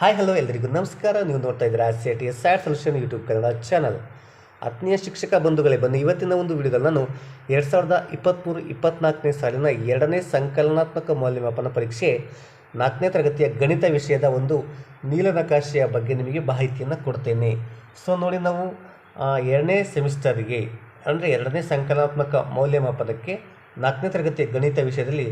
Hi hello ಎಲ್ಲರಿಗೂ ನಮಸ್ಕಾರ. ನೀವು ನೋಡ್ತಾ ಇದ್ದೀರಾ C T S sad solution YouTube Kannada channel ಆತ್ಮೀಯ ಶಿಕ್ಷಕ ಬಂಧುಗಳೇ, ಬನ್ನಿ. ಇವತ್ತಿನ ಒಂದು ವಿಡಿಯೋದಲ್ಲಿ ನಾನು ಎರಡು ಸಾವಿರದ ಇಪ್ಪತ್ತ್ಮೂರು ಇಪ್ಪತ್ನಾಲ್ಕನೇ ಸಾಲಿನ ಎರಡನೇ ಸಂಕಲನಾತ್ಮಕ ಮೌಲ್ಯಮಾಪನ ಪರೀಕ್ಷೆ ನಾಲ್ಕನೇ ತರಗತಿಯ ಗಣಿತ ವಿಷಯದ ಒಂದು ನೀಲನಕಾಶೆಯ ಬಗ್ಗೆ ನಿಮಗೆ ಮಾಹಿತಿಯನ್ನು ಕೊಡ್ತೇನೆ. ಸೊ ನೋಡಿ ನಾವು ಎರಡನೇ ಸೆಮಿಸ್ಟರ್ಗೆ ಅಂದರೆ ಎರಡನೇ ಸಂಕಲನಾತ್ಮಕ ಮೌಲ್ಯಮಾಪನಕ್ಕೆ ನಾಲ್ಕನೇ ತರಗತಿಯ ಗಣಿತ ವಿಷಯದಲ್ಲಿ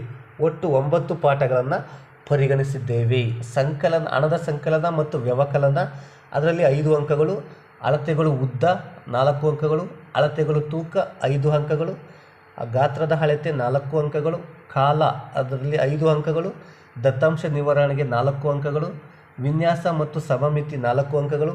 ಒಟ್ಟು ಒಂಬತ್ತು ಪಾಠಗಳನ್ನು ಪರಿಗಣಿಸಿದ್ದೇವೆ. ಸಂಕಲನ, ಹಣದ ಸಂಕಲನ ಮತ್ತು ವ್ಯವಕಲನ. ಅದರಲ್ಲಿ ಐದು ಅಂಕಗಳು, ಅಳತೆಗಳು ಉದ್ದ, ನಾಲ್ಕು ಅಂಕಗಳು, ಅಳತೆಗಳು ತೂಕ, ಐದು ಅಂಕಗಳು, ಗಾತ್ರದ ಅಳತೆ ನಾಲ್ಕು ಅಂಕಗಳು, ಕಾಲ, ಅದರಲ್ಲಿ ಐದು ಅಂಕಗಳು, ದತ್ತಾಂಶ ನಿವಾರಣೆಗೆ ನಾಲ್ಕು ಅಂಕಗಳು, ವಿನ್ಯಾಸ ಮತ್ತು ಸಮಮಿತಿ ನಾಲ್ಕು ಅಂಕಗಳು,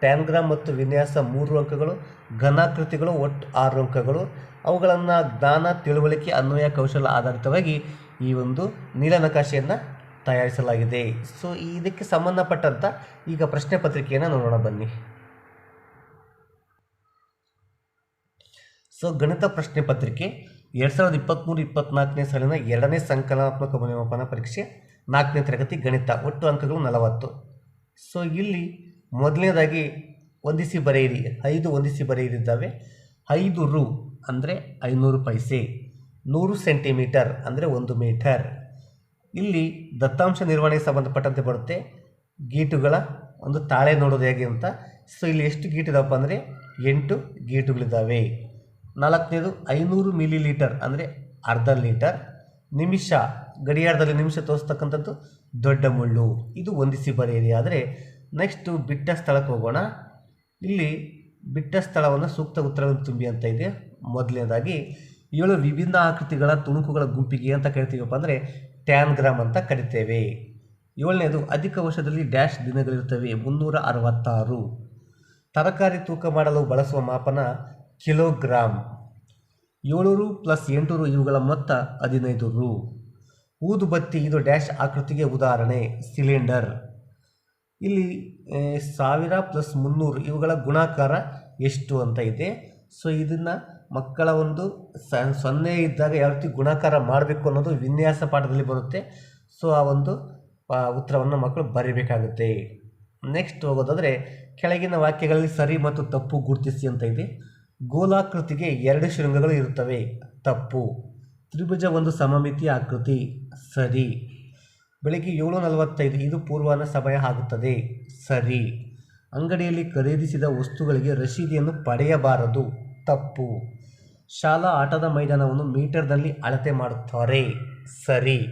ಟ್ಯಾನ್ಗ್ರಾಮ್ ಮತ್ತು ವಿನ್ಯಾಸ ಮೂರು ಅಂಕಗಳು, ಘನಾಕೃತಿಗಳು ಒಟ್ಟು ಆರು ಅಂಕಗಳು. ಅವುಗಳನ್ನು ಜ್ಞಾನ, ತಿಳುವಳಿಕೆ, ಅನ್ವಯ, ಕೌಶಲ ಆಧಾರಿತವಾಗಿ ಈ ಒಂದು ನೀಲನಕಾಶೆಯನ್ನು ತಯಾರಿಸಲಾಗಿದೆ. ಸೊ ಇದಕ್ಕೆ ಸಂಬಂಧಪಟ್ಟಂಥ ಈಗ ಪ್ರಶ್ನೆ ಪತ್ರಿಕೆಯನ್ನು ನೋಡೋಣ ಬನ್ನಿ. ಸೊ ಗಣಿತ ಪ್ರಶ್ನೆ ಪತ್ರಿಕೆ ಎರಡು ಸಾವಿರದ ಇಪ್ಪತ್ತ್ಮೂರು ಇಪ್ಪತ್ತ್ನಾಲ್ಕನೇ ಸಾಲಿನ ಎರಡನೇ ಸಂಕಲನಾತ್ಮಕ ಮೌಲ್ಯಮಾಪನ ಪರೀಕ್ಷೆ ನಾಲ್ಕನೇ ತರಗತಿ ಗಣಿತ. ಒಟ್ಟು ಅಂಕಗಳು ನಲವತ್ತು. ಸೊ ಇಲ್ಲಿ ಮೊದಲನೇದಾಗಿ ಹೊಂದಿಸಿ ಬರೆಯಿರಿ. ಐದು ಹೊಂದಿಸಿ ಬರೆಯಿರಿದ್ದಾವೆ ಐದು ರು ಅಂದರೆ ಐನೂರು ಪೈಸೆ. ನೂರು ಸೆಂಟಿಮೀಟರ್ ಅಂದರೆ ಒಂದು ಮೀಟರ್. ಇಲ್ಲಿ ದತ್ತಾಂಶ ನಿರ್ವಹಣೆಗೆ ಸಂಬಂಧಪಟ್ಟಂತೆ ಬರುತ್ತೆ ಗೀಟುಗಳ ಒಂದು ತಾಳೆ ನೋಡೋದು ಹೇಗೆ ಅಂತ. ಸೊ ಇಲ್ಲಿ ಎಷ್ಟು ಗೀಟಿದಪ್ಪ ಅಂದರೆ ಎಂಟು ಗೀಟುಗಳಿದ್ದಾವೆ ನಾಲ್ಕನೇದು ಐನೂರು ಮಿಲಿ ಲೀಟರ್ ಅಂದರೆ ಅರ್ಧ ಲೀಟರ್. ನಿಮಿಷ, ಗಡಿಯಾರದಲ್ಲಿ ನಿಮಿಷ ತೋರಿಸ್ತಕ್ಕಂಥದ್ದು ದೊಡ್ಡ ಮುಳ್ಳು. ಇದು ಹೊಂದಿಸಿ ಬರೆಯಿರಿ ಆದರೆ ನೆಕ್ಸ್ಟು ಬಿಟ್ಟ ಸ್ಥಳಕ್ಕೆ ಹೋಗೋಣ. ಇಲ್ಲಿ ಬಿಟ್ಟ ಸ್ಥಳವನ್ನು ಸೂಕ್ತ ಉತ್ತರವನ್ನು ತುಂಬಿ ಅಂತ ಇದೆ. ಮೊದಲನೇದಾಗಿ, ಏಳು ವಿಭಿನ್ನ ಆಕೃತಿಗಳ ತುಣುಕುಗಳ ಗುಂಪಿಗೆ ಅಂತ ಕೇಳ್ತೀವಪ್ಪ ಅಂದರೆ ಟ್ಯಾನ್ಗ್ರಾಮ್ ಅಂತ ಕರಿತೇವೆ. ಏಳನೇದು, ಅಧಿಕ ವರ್ಷದಲ್ಲಿ ಡ್ಯಾಶ್ ದಿನಗಳಿರುತ್ತವೆ ಮುನ್ನೂರ ಅರವತ್ತಾರು ತರಕಾರಿ ತೂಕ ಮಾಡಲು ಬಳಸುವ ಮಾಪನ ಕಿಲೋಗ್ರಾಮ್ ಏಳು ರು ಪ್ಲಸ್ ಎಂಟು ರು ಇವುಗಳ ಮೊತ್ತ ಹದಿನೈದು ರು. ಊದುಬತ್ತಿ ಇದು ಡ್ಯಾಶ್ ಆಕೃತಿಗೆ ಉದಾಹರಣೆ, ಸಿಲಿಂಡರ್. ಇಲ್ಲಿ ಸಾವಿರ ಪ್ಲಸ್ ಮುನ್ನೂರು ಇವುಗಳ ಗುಣಾಕಾರ ಎಷ್ಟು ಅಂತ ಇದೆ. ಸೊ ಇದನ್ನು ಮಕ್ಕಳ ಒಂದು ಸೊನ್ನೆ ಇದ್ದಾಗ ಯಾವ ರೀತಿ ಗುಣಾಕಾರ ಮಾಡಬೇಕು ಅನ್ನೋದು ವಿನ್ಯಾಸ ಪಾಠದಲ್ಲಿ ಬರುತ್ತೆ. ಸೊ ಆ ಒಂದು ಉತ್ತರವನ್ನು ಮಕ್ಕಳು ಬರೀಬೇಕಾಗುತ್ತೆ. ನೆಕ್ಸ್ಟ್ ಹೋಗೋದಾದರೆ, ಕೆಳಗಿನ ವಾಕ್ಯಗಳಲ್ಲಿ ಸರಿ ಮತ್ತು ತಪ್ಪು ಗುರುತಿಸಿ ಅಂತ ಇದೆ. ಗೋಲಾಕೃತಿಗೆ ಎರಡು ಶೃಂಗಗಳು ಇರುತ್ತವೆ. ತಪ್ಪು. ತ್ರಿಭುಜ ಒಂದು ಸಮಮಿತಿ ಆಕೃತಿ. ಸರಿ. ಬೆಳಗ್ಗೆ ಏಳು ನಲವತ್ತೈದು ಇದು ಪೂರ್ವನ ಸಮಯ ಆಗುತ್ತದೆ. ಸರಿ. ಅಂಗಡಿಯಲ್ಲಿ ಖರೀದಿಸಿದ ವಸ್ತುಗಳಿಗೆ ರಶೀದಿಯನ್ನು ಪಡೆಯಬಾರದು. ತಪ್ಪು. ಶಾಲಾ ಆಟದ ಮೈದಾನವನ್ನು ಮೀಟರ್ನಲ್ಲಿ ಅಳತೆ ಮಾಡುತ್ತಾರೆ. ಸರಿ.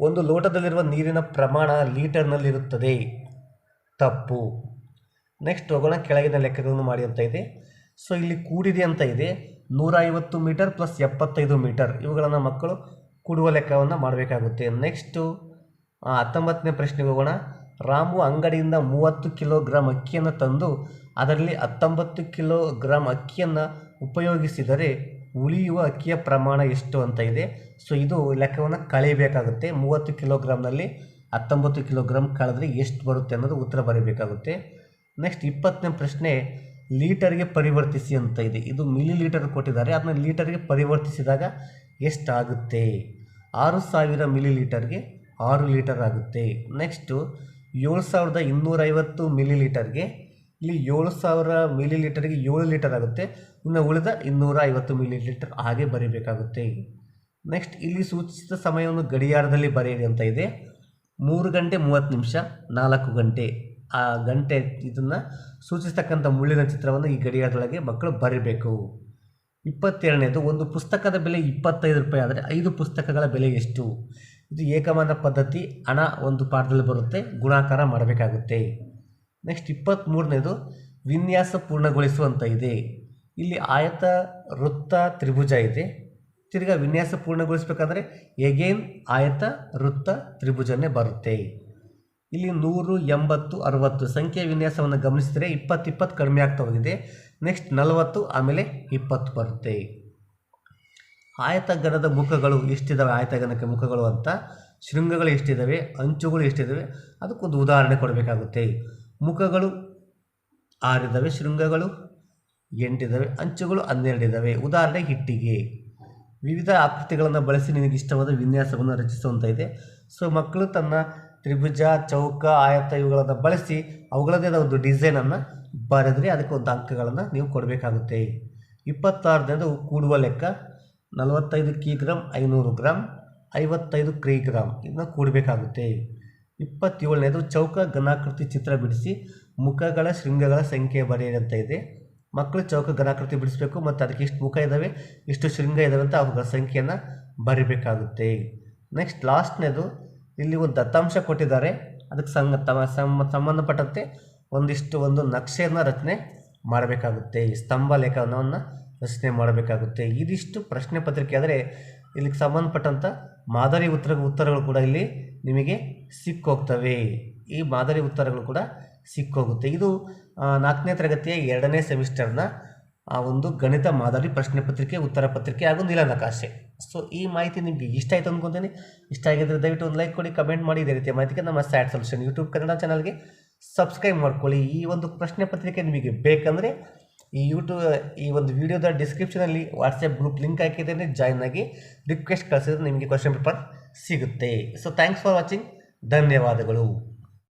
ಒಂದು ಲೋಟದಲ್ಲಿರುವ ನೀರಿನ ಪ್ರಮಾಣ ಲೀಟರ್ನಲ್ಲಿರುತ್ತದೆ. ತಪ್ಪು. ನೆಕ್ಸ್ಟ್ ಹೋಗೋಣ, ಕೆಳಗಿನ ಲೆಕ್ಕಗಳನ್ನು ಮಾಡಿ ಅಂತ ಇದೆ. ಸೊ, ಇಲ್ಲಿ ಕೂಡಿದೆ ಅಂತ ಇದೆ. ನೂರ ಐವತ್ತು ಮೀಟರ್ ಪ್ಲಸ್ ಎಪ್ಪತ್ತೈದು ಮೀಟರ್. ಇವುಗಳನ್ನು ಮಕ್ಕಳು ಕೂಡುವ ಲೆಕ್ಕವನ್ನು ಮಾಡಬೇಕಾಗುತ್ತೆ. ನೆಕ್ಸ್ಟು ಹತ್ತೊಂಬತ್ತನೇ ಪ್ರಶ್ನೆಗೆ ಹೋಗೋಣ. ರಾಮು ಅಂಗಡಿಯಿಂದ ಮೂವತ್ತು ಕಿಲೋಗ್ರಾಮ್ ಅಕ್ಕಿಯನ್ನು ತಂದು ಅದರಲ್ಲಿ ಹತ್ತೊಂಬತ್ತು ಕಿಲೋಗ್ರಾಮ್ ಅಕ್ಕಿಯನ್ನು ಉಪಯೋಗಿಸಿದರೆ ಉಳಿಯುವ ಅಕ್ಕಿಯ ಪ್ರಮಾಣ ಎಷ್ಟು ಅಂತ ಇದೆ. ಸೊ ಇದು ಲೆಕ್ಕವನ್ನು ಕಳೆಯಬೇಕಾಗುತ್ತೆ. ಮೂವತ್ತು ಕಿಲೋಗ್ರಾಮ್ನಲ್ಲಿ ಹತ್ತೊಂಬತ್ತು ಕಿಲೋಗ್ರಾಮ್ ಕಳೆದ್ರೆ ಎಷ್ಟು ಬರುತ್ತೆ ಅನ್ನೋದು ಉತ್ತರ ಬರೀಬೇಕಾಗುತ್ತೆ. ನೆಕ್ಸ್ಟ್ ಇಪ್ಪತ್ತನೇ ಪ್ರಶ್ನೆ, ಲೀಟರ್ಗೆ ಪರಿವರ್ತಿಸಿ ಅಂತ ಇದೆ. ಇದು ಮಿಲಿ ಲೀಟರ್ ಕೊಟ್ಟಿದ್ದಾರೆ. ಅದನ್ನ ಲೀಟರ್ಗೆ ಪರಿವರ್ತಿಸಿದಾಗ ಎಷ್ಟಾಗುತ್ತೆ? ಆರು ಸಾವಿರ ಮಿಲಿ ಲೀಟರ್ಗೆ ಆರು ಲೀಟರ್ ಆಗುತ್ತೆ. ನೆಕ್ಸ್ಟು ಏಳು ಸಾವಿರದ ಇನ್ನೂರೈವತ್ತು ಮಿಲಿ ಲೀಟರ್ಗೆ ಇಲ್ಲಿ ಏಳು ಸಾವಿರ ಮಿಲಿ ಲೀಟರ್ಗೆ ಏಳು ಲೀಟರ್ ಆಗುತ್ತೆ. ಇನ್ನು ಉಳಿದ ಇನ್ನೂರ ಐವತ್ತು ಮಿಲಿ ಲೀಟರ್ ಹಾಗೆ ಬರೀಬೇಕಾಗುತ್ತೆ. ನೆಕ್ಸ್ಟ್ ಇಲ್ಲಿ ಸೂಚಿಸಿದ ಸಮಯವನ್ನು ಗಡಿಯಾರದಲ್ಲಿ ಬರೆಯಿರಿ ಅಂತ ಇದೆ. ಮೂರು ಗಂಟೆ ಮೂವತ್ತು ನಿಮಿಷ, ನಾಲ್ಕು ಗಂಟೆ. ಆ ಗಂಟೆ ಇದನ್ನು ಸೂಚಿಸ್ತಕ್ಕಂಥ ಮುಳ್ಳಿನ ಚಿತ್ರವನ್ನು ಈ ಗಡಿಯಾರದೊಳಗೆ ಮಕ್ಕಳು ಬರೀಬೇಕು. ಇಪ್ಪತ್ತೆರಡನೇದು ಒಂದು ಪುಸ್ತಕದ ಬೆಲೆ ಇಪ್ಪತ್ತೈದು ರೂಪಾಯಿ ಆದರೆ ಐದು ಪುಸ್ತಕಗಳ ಬೆಲೆ ಎಷ್ಟು? ಇದು ಏಕಮಾನ ಪದ್ಧತಿ, ಹಣ ಒಂದು ಪಾಠದಲ್ಲಿ ಬರುತ್ತೆ, ಗುಣಾಕಾರ ಮಾಡಬೇಕಾಗುತ್ತೆ. ನೆಕ್ಸ್ಟ್ ಇಪ್ಪತ್ತ್ಮೂರನೇದು ವಿನ್ಯಾಸ ಪೂರ್ಣಗೊಳಿಸುವಂಥ ಇದೆ. ಇಲ್ಲಿ ಆಯತ, ವೃತ್ತ, ತ್ರಿಭುಜ ಇದೆ. ತಿರ್ಗಾ ವಿನ್ಯಾಸ ಪೂರ್ಣಗೊಳಿಸಬೇಕಾದ್ರೆ ಎಗೇನ್ ಆಯತ, ವೃತ್ತ, ತ್ರಿಭುಜನೇ ಬರುತ್ತೆ. ಇಲ್ಲಿ ನೂರು, ಎಂಬತ್ತು, ಅರವತ್ತು ಸಂಖ್ಯೆ ವಿನ್ಯಾಸವನ್ನು ಗಮನಿಸಿದರೆ ಇಪ್ಪತ್ತು ಇಪ್ಪತ್ತು ಕಡಿಮೆ ಆಗ್ತಾ ಹೋಗಿದೆ. ನೆಕ್ಸ್ಟ್ ನಲವತ್ತು, ಆಮೇಲೆ ಇಪ್ಪತ್ತು ಬರುತ್ತೆ. ಆಯತಗಣದ ಮುಖಗಳು ಎಷ್ಟಿದ್ದಾವೆ ಆಯತಗಣಕ್ಕೆ ಮುಖಗಳು ಅಂತ. ಶೃಂಗಗಳು ಎಷ್ಟಿದ್ದಾವೆ ಅಂಚುಗಳು ಎಷ್ಟಿದ್ದಾವೆ ಅದಕ್ಕೊಂದು ಉದಾಹರಣೆ ಕೊಡಬೇಕಾಗುತ್ತೆ. ಮುಖಗಳು ಆರಿದ್ದಾವೆ ಶೃಂಗಗಳು ಎಂಟಿದ್ದಾವೆ ಅಂಚುಗಳು ಹನ್ನೆರಡಿದ್ದಾವೆ ಉದಾಹರಣೆ ಹಿಟ್ಟಿಗೆ. ವಿವಿಧ ಆಕೃತಿಗಳನ್ನು ಬಳಸಿ ನಿನಗೆ ಇಷ್ಟವಾದ ವಿನ್ಯಾಸವನ್ನು ರಚಿಸುವಂತ ಇದೆ ಸೊ, ಮಕ್ಕಳು ತನ್ನ ತ್ರಿಭುಜ, ಚೌಕ, ಆಯತ ಇವುಗಳನ್ನು ಬಳಸಿ ಅವುಗಳದ್ದೇ ಒಂದು ಡಿಸೈನನ್ನು ಬರೆದ್ರೆ ಅದಕ್ಕೆ ಒಂದು ಅಂಕಗಳನ್ನು ನೀವು ಕೊಡಬೇಕಾಗುತ್ತೆ. ಇಪ್ಪತ್ತಾರದಿಂದ ಕೂಡುವ ಲೆಕ್ಕ, ನಲವತ್ತೈದು ಕಿಗ್ರಾಮ್ ಐನೂರು ಗ್ರಾಮ್ ಐವತ್ತೈದು ಕ್ರಿಗ್ರಾಮ್ ಇದನ್ನ ಕೂಡಬೇಕಾಗುತ್ತೆ. ಇಪ್ಪತ್ತೇಳನೇದು ಚೌಕ ಘನಾಕೃತಿ ಚಿತ್ರ ಬಿಡಿಸಿ ಮುಖಗಳ ಶೃಂಗಗಳ ಸಂಖ್ಯೆ ಬರೆಯಿರಿ ಅಂತ ಇದೆ. ಮಕ್ಕಳು ಚೌಕ ಘನಾಕೃತಿ ಬಿಡಿಸಬೇಕು ಮತ್ತು ಅದಕ್ಕೆ ಇಷ್ಟು ಮುಖ ಇದ್ದಾವೆ ಇಷ್ಟು ಶೃಂಗ ಇದ್ದಾವೆ ಅಂತ ಅವುಗಳ ಸಂಖ್ಯೆಯನ್ನು ಬರಿಬೇಕಾಗುತ್ತೆ. ನೆಕ್ಸ್ಟ್ ಲಾಸ್ಟ್ನೇದು ಇಲ್ಲಿ ಒಂದು ದತ್ತಾಂಶ ಕೊಟ್ಟಿದ್ದಾರೆ. ಅದಕ್ಕೆ ಸಂಗ ತಮ್ಮ ಸಂಬಂಧಪಟ್ಟಂತೆ ಒಂದಿಷ್ಟು ಒಂದು ನಕ್ಷೆಯನ್ನು ರಚನೆ ಮಾಡಬೇಕಾಗುತ್ತೆ. ಸ್ತಂಭ ಲೇಖನವನ್ನು ರಚನೆ ಮಾಡಬೇಕಾಗುತ್ತೆ. ಇದಿಷ್ಟು ಪ್ರಶ್ನೆ ಪತ್ರಿಕೆ ಆದರೆ ಇಲ್ಲಿಗೆ ಸಂಬಂಧಪಟ್ಟಂಥ ಮಾದರಿ ಉತ್ತರ, ಉತ್ತರಗಳು ಕೂಡ ಇಲ್ಲಿ ನಿಮಗೆ ಸಿಕ್ಕೋಗ್ತವೆ. ಈ ಮಾದರಿ ಉತ್ತರಗಳು ಕೂಡ ಸಿಕ್ಕೋಗುತ್ತೆ. ಇದು ನಾಲ್ಕನೇ ತರಗತಿಯ ಎರಡನೇ ಸೆಮಿಸ್ಟರ್ನ, ಆ, ಒಂದು ಗಣಿತ ಮಾದರಿ ಪ್ರಶ್ನೆ ಪತ್ರಿಕೆ, ಉತ್ತರ ಪತ್ರಿಕೆ ಹಾಗೂ ನೀಲನಕಾಶೆ. ಸೊ ಈ ಮಾಹಿತಿ ನಿಮಗೆ ಇಷ್ಟ ಆಯಿತು ಅಂದ್ಕೊತೀನಿ ಇಷ್ಟ ಆಗಿದ್ರೆ ದಯವಿಟ್ಟು ಒಂದು ಲೈಕ್ ಕೊಡಿ, ಕಮೆಂಟ್ ಮಾಡಿ. ಇದೇ ರೀತಿಯ ಮಾಹಿತಿಗೆ ನಮ್ಮ ಸ್ಯಾಡ್ ಸೊಲ್ಯೂಷನ್ ಯೂಟ್ಯೂಬ್ ಕನ್ನಡ ಚಾನಲ್ಗೆ ಸಬ್ಸ್ಕ್ರೈಬ್ ಮಾಡ್ಕೊಳ್ಳಿ. ಈ ಒಂದು ಪ್ರಶ್ನೆ ಪತ್ರಿಕೆ ನಿಮಗೆ ಬೇಕಂದರೆ ಈ ಯೂಟ್ಯೂಬ್ ಈ ಒಂದು ವಿಡಿಯೋದ ಡಿಸ್ಕ್ರಿಪ್ಷನಲ್ಲಿ ವಾಟ್ಸಪ್ ಗ್ರೂಪ್ ಲಿಂಕ್ ಹಾಕಿದ್ದೇನೆ. ಜಾಯ್ನ್ ಆಗಿ ರಿಕ್ವೆಸ್ಟ್ ಕಳಿಸಿದ್ರೆ ನಿಮಗೆ ಕ್ವಶನ್ ಪೇಪರ್ ಸಿಗುತ್ತೆ. ಸೊ ಥ್ಯಾಂಕ್ಸ್ ಫಾರ್ ವಾಚಿಂಗ್ ಧನ್ಯವಾದಗಳು.